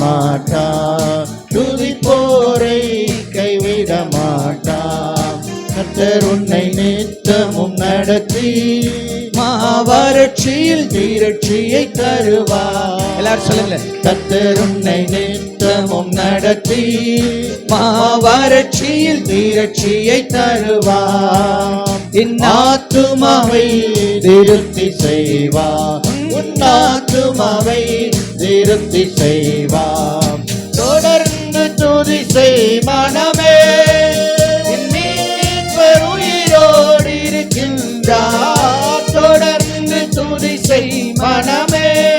மாட்டார் துதிப்போரை கைவிட மாட்டார் கர்த்தர் உன்னை நித்தமும் நடத்தி மாவறட்சியில் தீரட்சியை தருவார் எல்லாரும் சொல்லுங்களேன் கர்த்தர் உன்னை நித்தமும் நடத்தி மாவறட்சியில் தீரட்சியை தருவார் என் ஆத்துமாவை திருப்தி செய்வார் உன் ஆத்துமாவை திருப்தி செய்வாம். தொடர்ந்து துதி செய் மனமே. உயிரோடு இருக்கின்றார். தொடர்ந்து துதி செய் மனமே.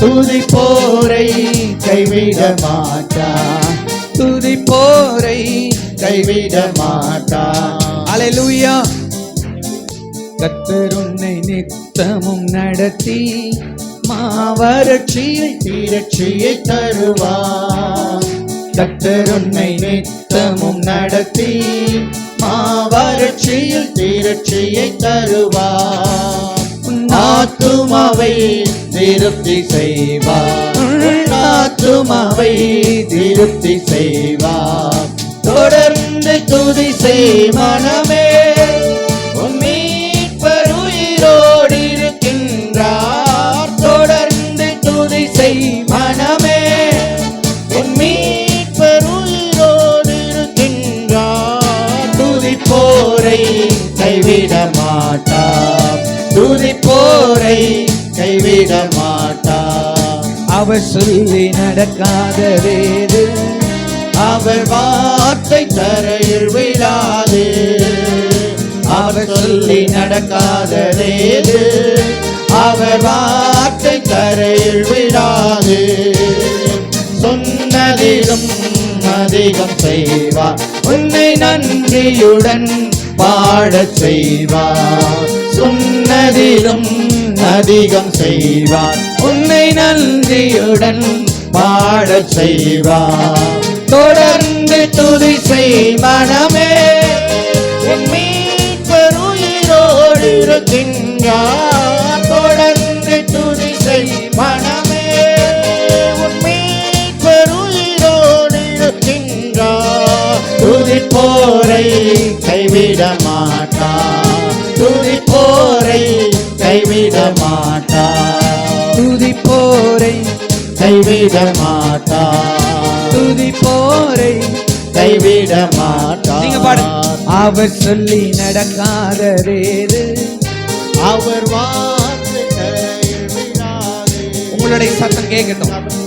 துதி போரை கைவிட மாட்டா துதி போரை கைவிட மாட்டார் அலையூயா கர்த்தர் உன்னை நித்தமும் நடத்தி மாவறட்சியில் தீரட்சியை தருவார் கர்த்தர் உன்னை நித்தமும் நடத்தி மாவறட்சியில் தீரட்சியை தருவார் உன் ஆத்துமாவை திருப்தி செய்வார் உன் ஆத்துமாவை திருப்தி செய்வார் தொடர்ந்து துதி செய் மனமே. உன் உயிரோடு இருக்கின்றார். தொடர்ந்து துதி செய் மனமே. உன் உயிரோடு இருக்கின்றார். துதி போரை கைவிட மாட்டார். துதி போரை கைவிட மாட்டார். அவர் சொல்லி நடக்காத வேறு அவர் வார்த்தை தரையில் விழாது அவர் சொல்லி நடக்காததேது அவர் வார்த்தை தரையில் விழாது சொன்னதிலும் அதிகம் செய்வார். உன்னை நன்றியுடன் பாடச் செய்வார். சொன்னதிலும் அதிகம் செய்வார். உன்னை நன்றியுடன் பாடச் செய்வார். தொடர்ந்து துதி செய் மனமே. என் மீட்பர் இருக்கின்றார். தொடர்ந்து துதி செய் மனமே. உன் மீட்பர் இருக்கின்றார். துதி போரை கைவிட மாட்டா துதி போரை கைவிட மாட்டா துதி போரை கைவிட மாட்டா போரை கைவிட மாட்டார். அவர் சொல்லி நடக்காததேது அவர் வார்த்தை. உங்களுடைய சத்தம் கேட்கட்டும்.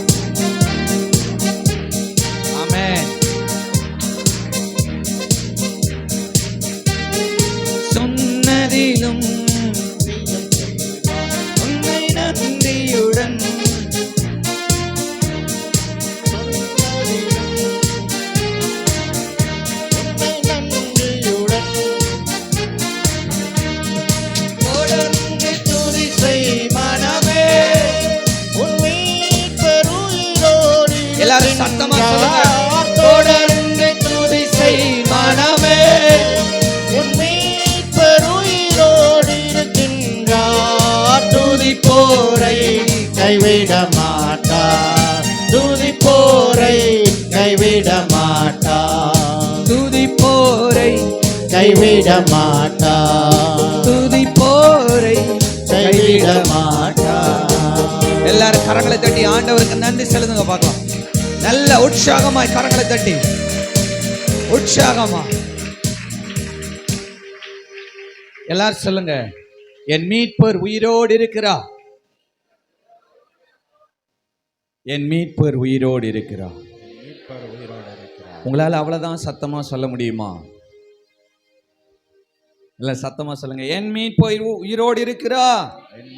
உற்சாகமாய் கரங்களை தட்டி. உற்சாகமா. எல்லாரும் சொல்லுங்க. என் மீட்பர் உயிரோடு இருக்கிறா என் மீட்பர் உயிரோடு இருக்கிறா உங்களால அவ்வளவுதான் சத்தமா சொல்ல முடியுமா? இல்ல சத்தமா சொல்லுங்க. என் மீட்பர் உயிரோடு இருக்கிறா என்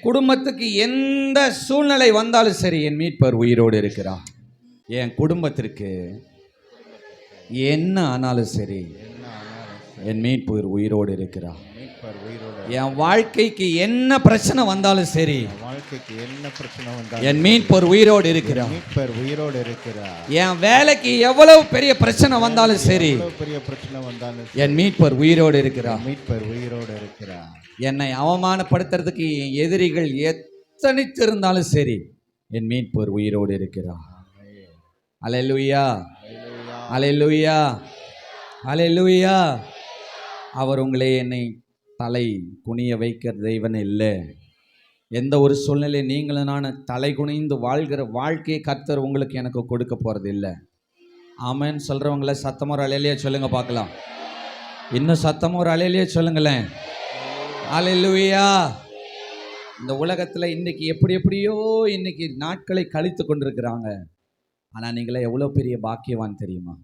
குடும்பத்துக்கு எந்த சூழ்நிலை வந்தாலும் சரி என் மீட்பர் உயிரோடு இருக்கிறார். என் குடும்பத்திற்கு என்ன ஆனாலும் சரி என் மீட்பர் உயிரோடு இருக்கிறார். என் வாழ்க்கைக்கு என்ன பிரச்சனை வந்தாலும் சரி வாழ்க்கைக்கு என்ன பிரச்சனை வந்தாலும் என் மீட்பர் உயிரோடு இருக்கிறார் மீட்பர் உயிரோடு இருக்கிறார். என் வேலைக்கு எவ்வளவு பெரிய பிரச்சனை வந்தாலும் சரி. பெரிய பிரச்சனை வந்தாலும் என் மீட்பர் உயிரோடு இருக்கிறார் மீட்பர் உயிரோடு இருக்கிறார். என்னை அவமானப்படுத்துறதுக்கு என் எதிரிகள் எத்தனித்திருந்தாலும் சரி என் மீட்பர் உயிரோடு இருக்கிறார். அலையலுயா. அலையலுயா. அலையலுயா. அவர் உங்களை என்னை தலை குனிய வைக்கிற தெய்வன் இல்லை. எந்த ஒரு சூழ்நிலை நீங்களும் நான் தலை குனிந்து வாழ்கிற வாழ்க்கையை கர்த்தர் உங்களுக்கு எனக்கு கொடுக்க போகிறது இல்லை. ஆமென்னு சொல்கிறவங்கள சத்தமாக ஒரு அலையிலேயே சொல்லுங்க பார்க்கலாம். இன்னும் சத்தமாக ஒரு அலையிலேயே சொல்லுங்களேன். அலையிலுயா இந்த உலகத்தில் இன்னைக்கு எப்படி எப்படியோ இன்றைக்கி நாட்களை கழித்து கொண்டிருக்கிறாங்க. ஆனால் நீங்களே எவ்வளோ பெரிய பாக்கியவான் தெரியுமா?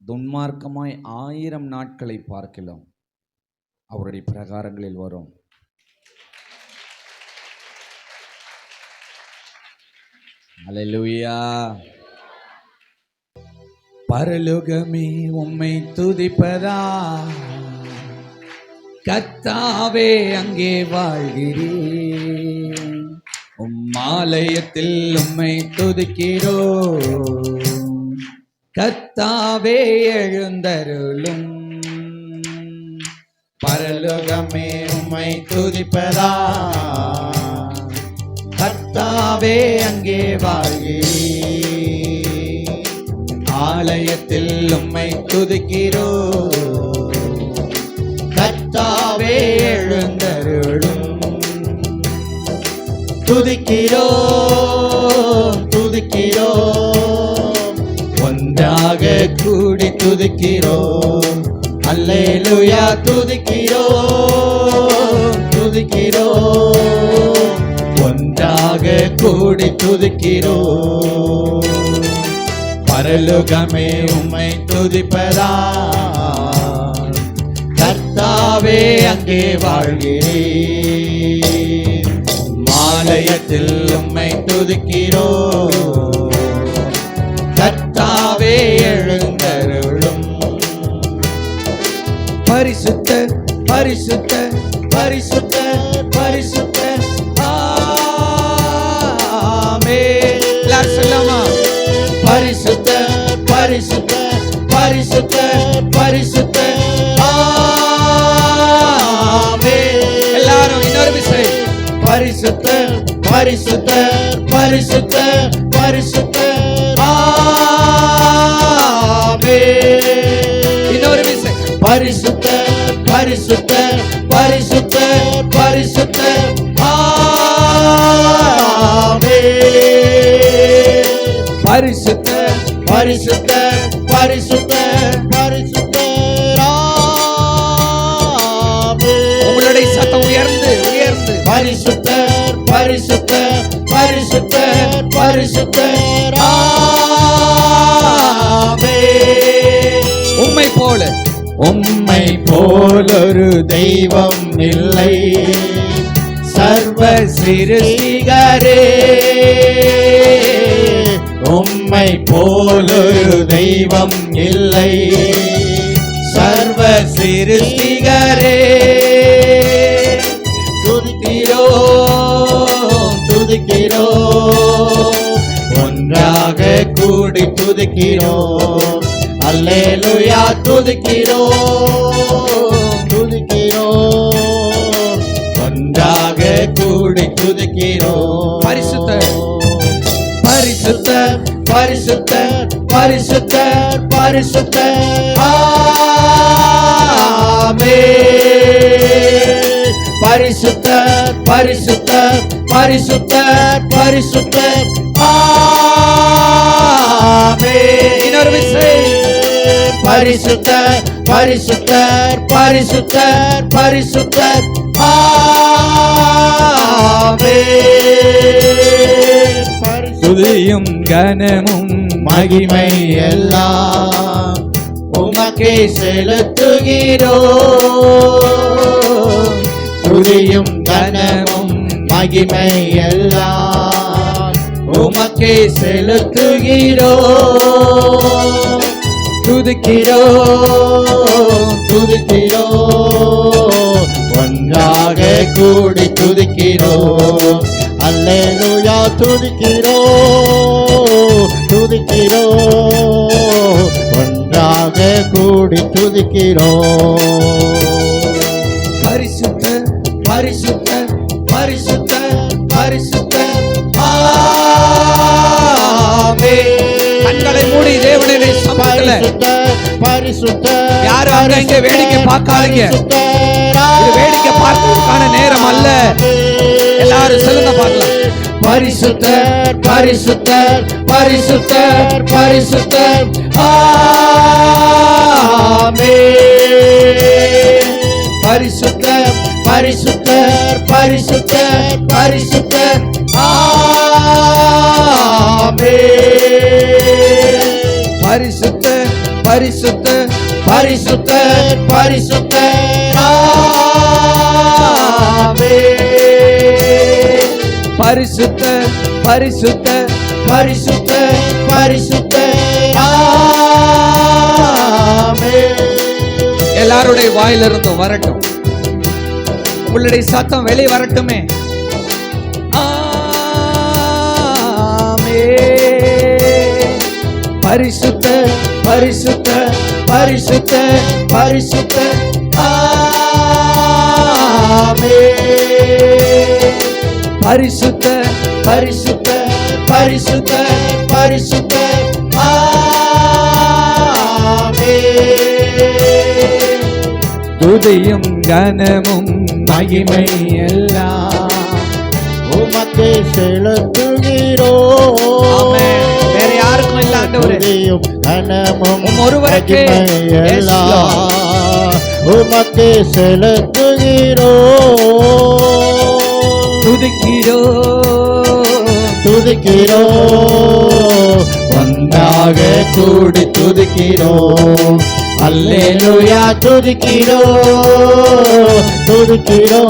துன்மார்க்கமாய் ஆயிரம் நாட்களை பார்க்கலாம். அவருடைய பிரகாரங்களில் வரும். அல்லேலூயா பரலோகமே உம்மை துதிப்பதா? கத்தாவே அங்கே வாழ்கிறேன் உம்மாலயத்தில் உம்மை துதிக்கிறோ கத்தாவே எழுந்தருளும் உலகமே உம்மை துதிப்பதா? கர்த்தாவே அங்கே வாழ்கிறேன் ஆலயத்தில் உம்மை துதிக்கிறோ கர்த்தாவே எழுந்தருளும். துதிக்கிறோ துதிக்கிறோ ஒன்றாக கூடி துதிக்கிறோம். அல்லேலுயா துதிக்கிறோ துதிக்கிறோ. ஒன்றாக கூடி துதிக்கிறோ. பரலுகமே உம்மை துதிப்பதா? கர்த்தாவே அங்கே வாழ்கிறேன் மாலயத்தில் உம்மை துதிக்கிறோ. பரிசுத்த பரிசுத்த பரிசுத்த பரிசுத்த. ஆமே எல்லாரும் சொல்லாமா பரிசுத்த பரிசுத்த பரிசுத்த பரிசுத்த. ஆமே எல்லாரும் இன்னொரு விஷயம் பரிசுத்த பரிசுத்த பரிசுத்த பரிசுத்த. ஆமே பரிசுத்த பரிசுத்த பரிசுத்த பரிசுத்த. ஆமே பரிசுத்த பரிசுத்த பரிசுத்த பரிசுத்த. உங்களுடைய சத்தம் உயர்ந்து உயர்ந்து. பரிசுத்த பரிசுத்த பரிசுத்த பரிசுத்த. தெய்வம் இல்லை. சர்வ சிறுசிகரே உம்மை போலொரு தெய்வம் இல்லை. சர்வ சிறுசிகரே துதிக்கிறோ துதிக்கிறோ ஒன்றாக கூடி துதிக்கிறோம். அல்லேலுயா துதிக்கிறோம். ஒன்றாக கூடி துதிக்கிறோ பரிசுத்த பரிசுத்த பரிசுத்த பரிசுத்த பரிசுத்த. ஆமே பரிசுத்த பரிசுத்த பரிசுத்த பரிசுத்த. ஆமே இன்னொரு விசை. பரிசுத்த பரிசுத்த பரிசுத்த பரிசுத்த ஆமே துதியும் கனமும் மகிமை எல்லாம் உமக்கே செலுத்துகிறோ துதியும் கனமும் மகிமை எல்லாம் உமக்கே செலுத்துகிறோ துதிக்கிறோ துதிக்கிறோ ஒன்றாக கூடி துதிக்கிறோ அல்லேலூயா துதிக்கிறோ துதிக்கிறோ ஒன்றாக கூடி துதிக்கிறோ பரிசுத்த பரிசுத்த பரிசுத்த மூடி தேவனுடைய சமூகத்துல பரிசுத்த யாரும் அங்க இங்க வேடிக்கை பார்க்காதீங்க. இது வேடிக்கை பார்ப்பதற்கான நேரம் அல்ல. எல்லாரும் சொல்லுங்க பார்க்கலாம். பரிசுத்தர் பரிசுத்தர் பரிசுத்தர் பரிசுத்தர் ஆமே பரிசுத்தர் பரிசுத்தர் பரிசுத்தர் பரிசுத்தர் ஆமே பரிசுத்த பரிசுத்த பரிசுத்த பரிசுத்த பரிசுத்த பரிசுத்த பரிசுத்த பரிசுத்த எல்லாருடைய வாயிலிருந்தும் வரட்டும் உங்களுடைய சத்தம் வெளியே வரட்டுமே ஆமே பரிசுத்த பரிசுத்த பரிசுத்த பரிசுத்த. ஆமே பரிசுத்த பரிசுத்த பரிசுத்த பரிசுத்த. ஆமே துதியும் கனமும் மகிமை எல்லாம் உமக்கு செலுத்துகிறோ வேற யாருக்கும் இல்ல ஆண்டவரே துதியும் கனமும் ஒருவருக்கே. உமக்கு செலுத்துகிறோ. துதிக்கிறோ. துதிக்கிறோ. ஒன்றாக கூடி துதிக்கிறோ. அல்லேலூயா துதிக்கிறோ. துதிக்கிறோ.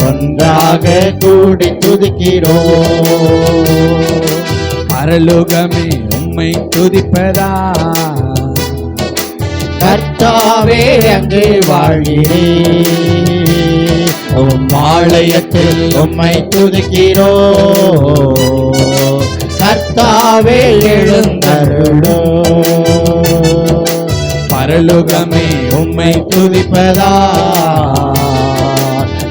ஒன்றாக கூடி துதிக்கிறோ. பரலோகமே உம்மை துதிப்பதா? கர்த்தாவே அங்கே வாழ்கிறே உம் ஆலயத்தில் உம்மை துதிக்கிறோ. கர்த்தாவே எழுந்தருளோ. பரலோகமே உம்மை துதிப்பதா?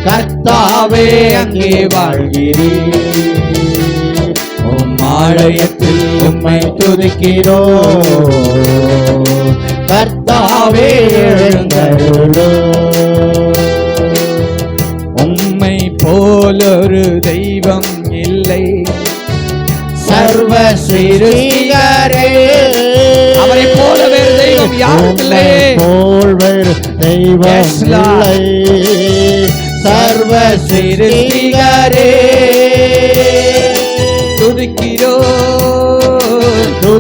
கர்த்தாவே அங்கே வாழ்கிறேன் ஆலயத்தில் உம்மை துதிக்கிறோ கர்த்தாவே எழுந்தருளோ. உம்மை போலொரு தெய்வம் இல்லை. சர்வ சிறுகரே அவரைப் போல வேறு தெய்வம் யாரும் இல்லையே. போல் வேறு தெய்வம். இல்லை. சர்வ சிறுகரே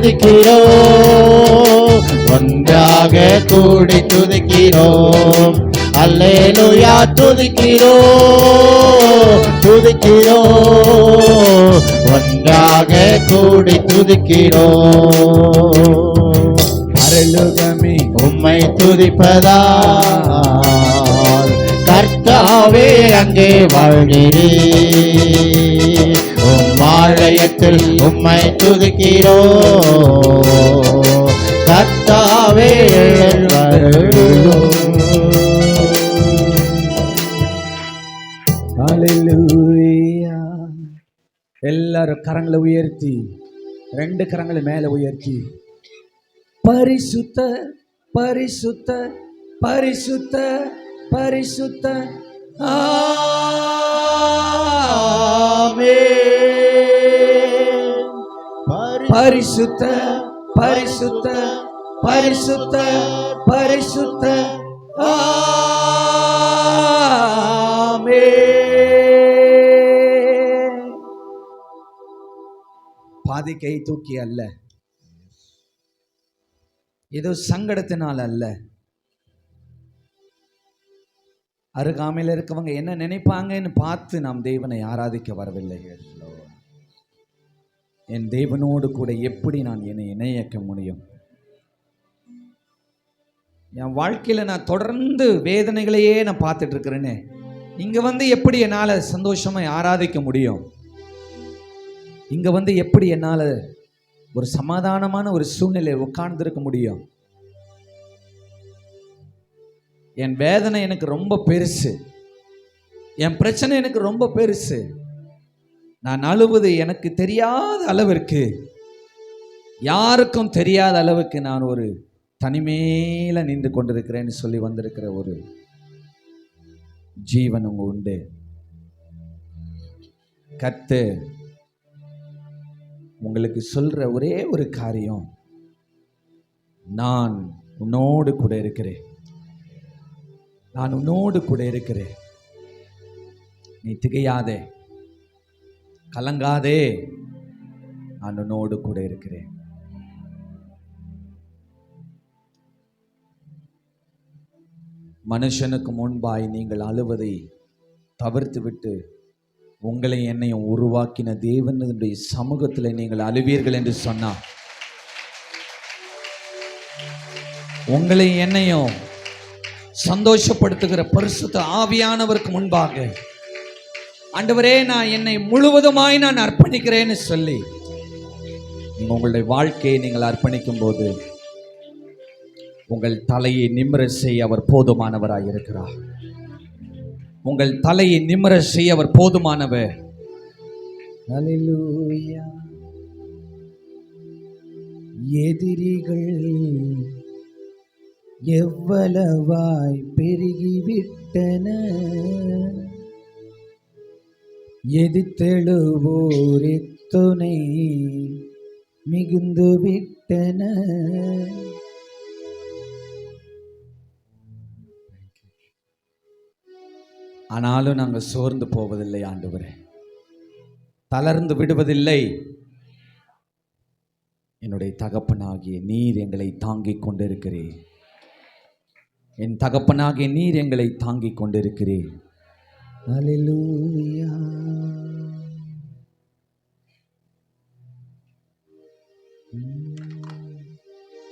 துதிக்கிறோம். ஒன்றாக கூடி துதிக்கிறோம். அல்லேலுயா துதிக்கிறோம். துதிக்கிறோம். ஒன்றாக கூடி துதிக்கிறோம். அருளுகமே. உம்மை துதிப்பதா கர்த்தாவே அங்கே வாழ்கிறேன் ஆலயத்தில் உம்மை துதிக்கிறோ. கத்தாவே எல்லாரும் கரங்களை உயர்த்தி ரெண்டு கரங்களை மேல உயர்த்தி. பரிசுத்த பரிசுத்த பரிசுத்த பரிசுத்த. ஆமே பரிசுத்த பரிசுத்த பரிசுத்த பரிசுத்த. ஆமே பாதி கை தூக்கி அல்ல. ஏதோ சங்கடத்தினால் அல்ல. அருகாமையில் இருக்கவங்க என்ன நினைப்பாங்கன்னு பார்த்து நாம் தேவனை ஆராதிக்க வரவில்லை. என் தேவனோடு கூட எப்படி நான் என்னை இணையக்க முடியும்? என் வாழ்க்கையில் நான் தொடர்ந்து வேதனைகளையே நான் பார்த்துட்டு இங்கே வந்து எப்படி என்னால் சந்தோஷமாக ஆராதிக்க முடியும்? இங்கே வந்து எப்படி என்னால் ஒரு சமாதானமான ஒரு சூழ்நிலை உட்கார்ந்துருக்க முடியும்? என் வேதனை எனக்கு ரொம்ப பெருசு. என் பிரச்சனை எனக்கு ரொம்ப பெருசு. நான் அழுவது எனக்கு தெரியாத அளவிற்கு யாருக்கும் தெரியாத அளவுக்கு நான் ஒரு தனிமேல நின்று கொண்டிருக்கிறேன்னு சொல்லி வந்திருக்கிற ஒரு ஜீவன் உங்க உண்டு. கத்து உங்களுக்கு சொல்ற ஒரே ஒரு காரியம் நான் உன்னோடு கூட இருக்கிறேன். நான் உன்னோடு கூட இருக்கிறேன். நீ திகையாதே. கலங்காதே. நான் உன்னோடு கூட இருக்கிறேன். மனுஷனுக்கு முன்பாய் நீங்கள் அழுவதை தவிர்த்து விட்டு உங்களை என்னையும் உருவாக்கின தேவனுடைய சமூகத்தில் நீங்கள் அழுவீர்கள் என்று சொன்னார். உங்களை என்னையும் சந்தோஷப்படுத்துகிற பரிசுத்த ஆவியானவருக்கு முன்பாக ஆண்டவரே நான் என்னை முழுவதுமாய் நான் அர்ப்பணிக்கிறேன்னு சொல்லி நீங்கள் உங்களுடைய வாழ்க்கையை நீங்கள் அர்ப்பணிக்கும் போது உங்கள் தலையை நிமிர செய்ய அவர் போதுமானவராக இருக்கிறார். உங்கள் தலையை நிமிர செய்ய அவர் போதுமானவர். எதிரிகள் எவ்வளவாய் பெருகிவிட்டன. எதிர்த்தெழுவோர் எத்துணை மிகுந்து விட்டன. ஆனாலும் நாங்கள் சோர்ந்து போவதில்லை ஆண்டவரே. தளர்ந்து விடுவதில்லை. என்னுடைய தகப்பனாகிய நீர் எங்களை தாங்கிக் கொண்டிருக்கிறீர். என் தகப்பனாகிய நீர் எங்களை தாங்கிக் கொண்டிருக்கிறீர். அலிலூயா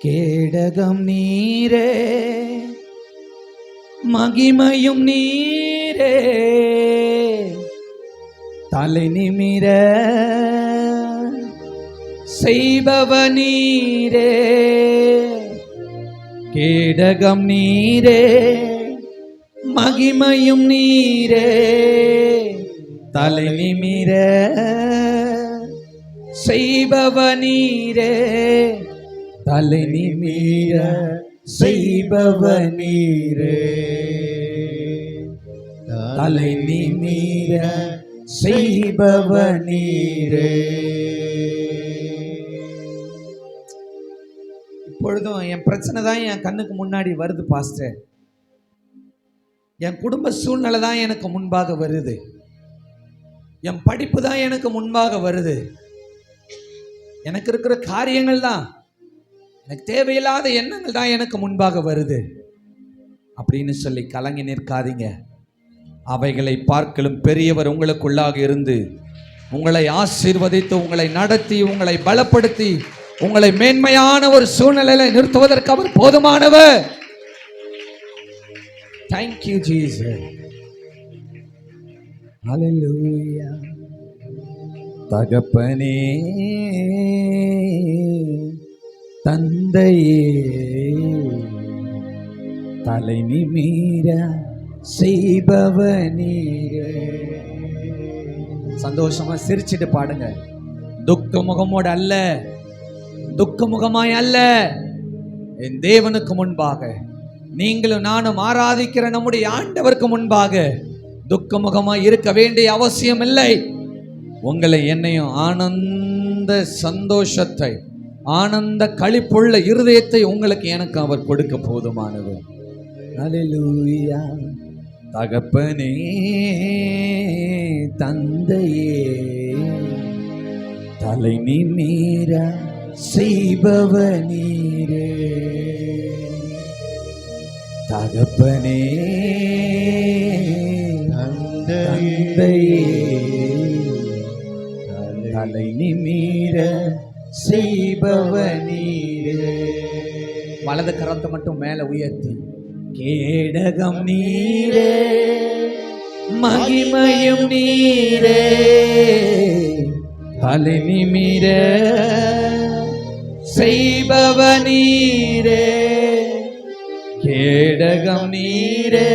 கேடகம் நீரே மகிமையும் நீரே. தலை நிமிர செய்பவ நீரே. கேடகம் நீரே மகிமையும் நீரே. தலை நிமிர செய்பவ நீரே. தலை நிமிர செய்பவ நீரே தலை நிமிர செய்பவ நீரே இப்பொழுதும் என் பிரச்சனை தான் என் கண்ணுக்கு முன்னாடி வருது பாஸ்டர். என் குடும்ப சூழ்நிலை தான் எனக்கு முன்பாக வருது. என் படிப்பு தான் எனக்கு முன்பாக வருது. எனக்கு இருக்கிற காரியங்கள் தான் எனக்கு தேவையில்லாத எண்ணங்கள் தான் எனக்கு முன்பாக வருது. அப்படின்னு சொல்லி கலங்கி நிற்காதீங்க. அவைகளை பார்க்கலும் பெரியவர் உங்களுக்குள்ளாக இருந்து உங்களை ஆசீர்வதித்து உங்களை நடத்தி உங்களை பலப்படுத்தி உங்களை மேன்மையான ஒரு சூழ்நிலையில நிறுத்துவதற்கு அவர் போதுமானவர். தேங்க்யூ ஜீசஸ் தகப்பனே. தந்தையே தலை நிமீர செய்பவ நீரே சந்தோஷமா சிரிச்சிட்டு பாடுங்க. துக்க முகமோடு அல்ல துக்க முகமாய் அல்ல. என் தேவனுக்கு முன்பாக நீங்களும் நானும் ஆராதிக்கிற நம்முடைய ஆண்டவருக்கு முன்பாக துக்க முகமாய் இருக்க வேண்டிய அவசியம் இல்லை உங்களை என்னையும் ஆனந்த சந்தோஷத்தை ஆனந்த களிப்புள்ள இருதயத்தை உங்களுக்கு எனக்கு அவர் கொடுக்க போதுமானது. அல்லேலூயா தகப்பனே தந்தையே தலை நிமீர செய்பவ நீரே தகப்பனே தந்தையே தலை நிமீர செய்பவ நீரே வலது கரத்தை மட்டும் மேல உயர்த்தி. கேடகம் நீரே மகிமையும் நீரே. தலை நிமிர செய்பவ நீரே கேடகம் நீரே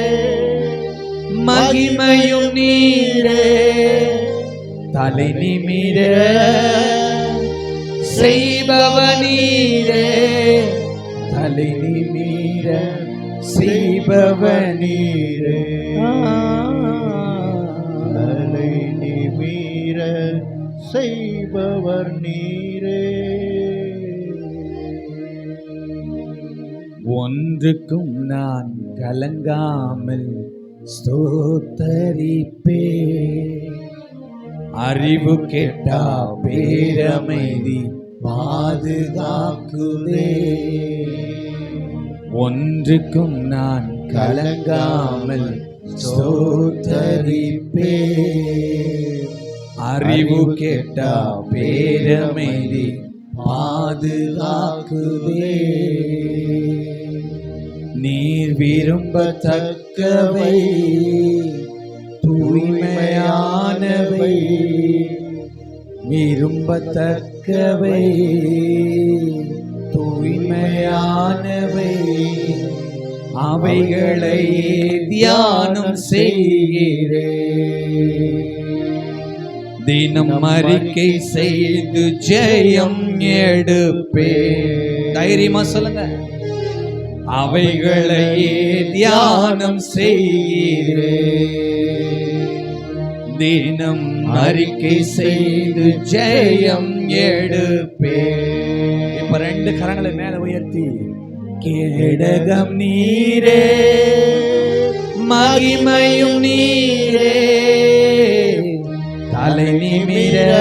மகிமையும் நீரே. தலை நிமிர செய்பவ நீரே தலை நிமிர செய்பவ நீரே தலை நிமீர செய்பவர் நீரே. ஒன்றுக்கும் நான் கலங்காமல் ஸ்தோத்தரிப்பே. அறிவு கெட்டா பேரமைதி பாதுகாக்குதே ஒன்றுக்கும் நான் கலங்காமல் ஸ்தோத்தரிப்பே. அறிவு கெட்டா பேரமைதி பாதுகாக்குதே நீர் விரும்பத்தக்கவை தூய்மையானவை. விரும்பத்தக்கவை தூய்மையானவை. அவைகளை தியானம் செய்கிறே. தினம் அறிக்கை செய்து ஜெயம் எடுப்பே. தைரியமா சொல்லுங்க. அவைகளையே தியானம் செய்கிறே. தினம் அறிக்கை செய்து ஜெயம் எடுப்பே இப்ப ரெண்டு கரங்களை மேல உயர்த்தி. கேடகம் நீரே மகிமையும் நீரே. தலை நிமிர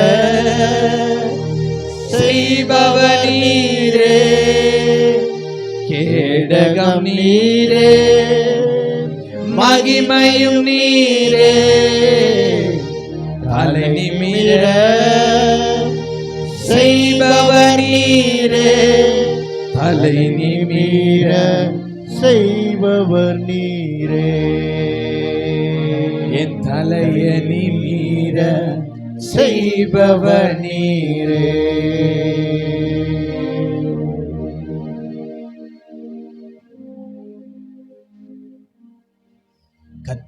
செய்பவ நீரே. கேடகம் நீரே மகிமையும் நீரே. தலை நிமிர செய்பவ நீரே தலை நிமிர செய்பவர் நீரே என் தலைய நிமிர செய்பவ நீரே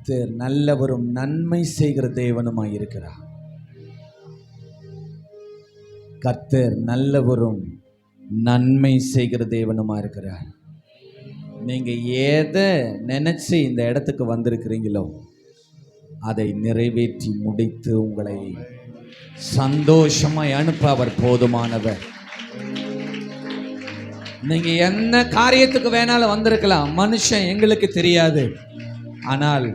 கத்தர் நல்லவரும் நன்மை செய்கிற தேவனுமாய் இருக்கிறார். கர்த்தர் நல்லவரும் நன்மை செய்கிற தேவனுமா இருக்கிறார். நீங்க எதை நினைச்சு இந்த இடத்துக்கு வந்திருக்கிறீங்களோ அதை நிறைவேற்றி முடித்து உங்களை சந்தோஷமாய் அனுப்ப அவர் போதுமானவர். நீங்க என்ன காரியத்துக்கு வேணாலும் வந்திருக்கலாம் மனுஷன் எங்களுக்கு தெரியாது. ஆனால்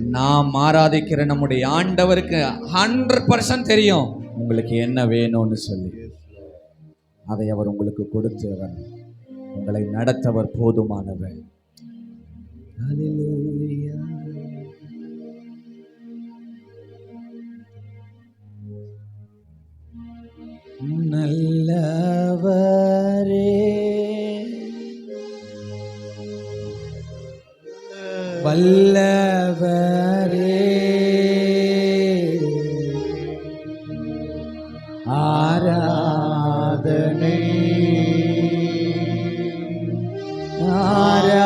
நாம் ஆராதிக்கிற நம்முடைய ஆண்டவருக்கு ஹண்ட்ரட் பர்சன்ட் தெரியும். உங்களுக்கு என்ன வேணும்னு சொல்லி. அதை அவர் உங்களுக்கு கொடுத்தவர். உங்களை நடத்தவர் போதுமானவர். Hallelujah. நல்லவரே. வல்லவரே. ஆராதனை. ஆராதனை.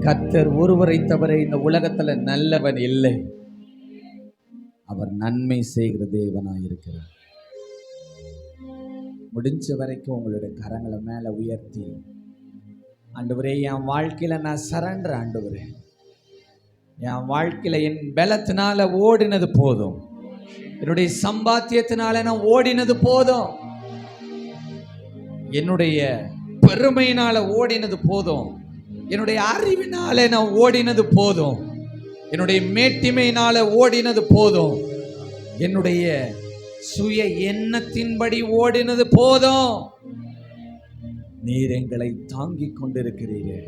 கத்தர் ஒருவரை தவிர இந்த உலகத்துல நல்லவன் இல்லை. அவர் நன்மை செய்கிற தேவனாயிருக்கிறார். முடிஞ்ச வரைக்கும் உங்களுடைய கரங்களை மேலே உயர்த்தி ஆண்டவரே என் வாழ்க்கையில் நான் சரண்டர் ஆண்டவரே. என் வாழ்க்கையில் என் பலத்தினால ஓடினது போதும். என்னுடைய சம்பாத்தியத்தினால நான் ஓடினது போதும். என்னுடைய பெருமையினால ஓடினது போதும். என்னுடைய அறிவினால நான் ஓடினது போதும். என்னுடைய மேட்டிமையினால ஓடினது போதும். என்னுடைய சுய எண்ணத்தின்படி ஓடினது போதும். நீர் எங்களை தாங்கிக் கொண்டிருக்கிறீரே.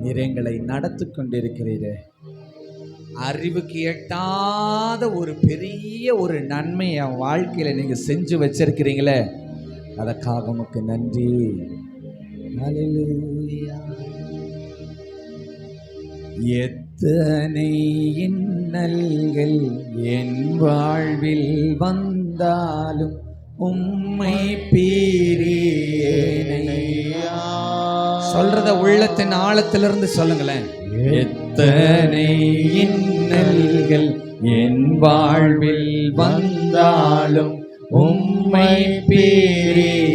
நீர் எங்களை நடத்தி கொண்டிருக்கிறீரே. அறிவுக்கு எட்டாத ஒரு பெரிய ஒரு நன்மை என் வாழ்க்கையில நீங்க செஞ்சு வச்சிருக்கிறீங்களே. அதற்காக உமக்கு நன்றி. எத் எத்தனை இன்னல்கள் என் வாழ்வில் வந்தாலும் உம்மை பீரியேனை சொல்றத உள்ளத்தின் ஆழத்திலிருந்து சொல்லுங்களேன். எத்தனை இன்னல்கள் என் வாழ்வில் வந்தாலும் உம்மை பீரேனையா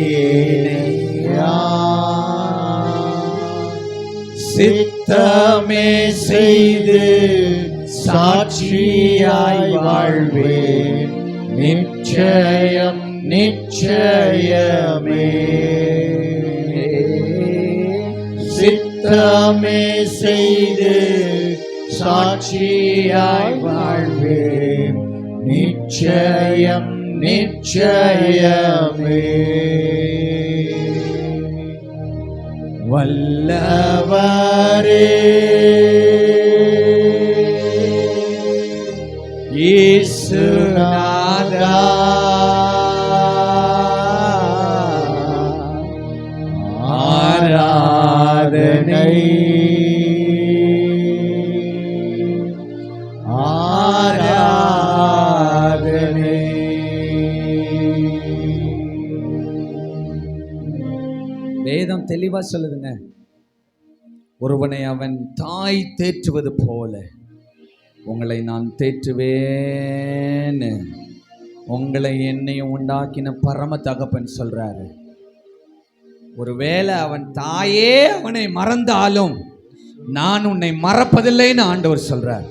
சித்தமே செய்து சாட்சியாய் வாழ்வேன். நிச்சயம் நிச்சயமே. சித்தமே செய்து சாட்சியாய் வாழ்வேன். நிச்சயம் நிச்சயமே. வல்லவரே. இயேசுநாதா ஆராதனை. வேதம் தெளிவா சொல்லுது. ஒருவனை அவன் தாய் தேற்றுவது போல உங்களை நான் தேற்றுவேன்னு உங்களை என்னையும் உண்டாக்கின பரம தகப்பன் சொல்றாரு. ஒருவேளை அவன் தாயே அவனை மறந்தாலும் நான் உன்னை மறப்பதில்லைன்னு ஆண்டவர் சொல்றார்.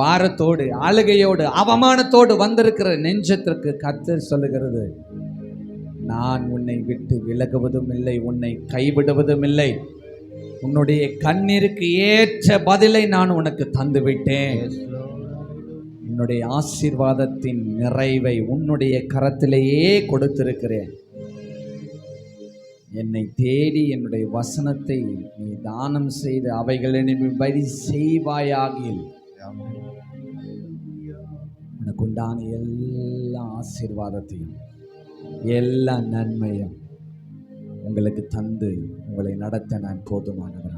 பாரத்தோடு ஆளுகையோடு அவமானத்தோடு வந்திருக்கிற நெஞ்சத்திற்கு கத்து சொல்லுகிறது நான் உன்னை விட்டு விலகுவதும் இல்லை உன்னை கைவிடுவதும் இல்லை. உன்னுடைய கண்ணீருக்கு ஏற்ற பதிலை நான் உனக்கு தந்து விட்டேன் உன்னுடைய ஆசீர்வாதத்தின் நிறைவை உன்னுடைய கரத்திலேயே கொடுத்திருக்கிறேன். என்னை தேடி என்னுடைய வசனத்தை நீ தானம் செய்து அவைகளின்படி செய்வாயாகில். உனக்கு உண்டான எல்லா ஆசீர்வாதத்தையும் எல்லா நன்மையும் உங்களுக்கு தந்து உங்களை நடத்த நான் போதுமானவர்?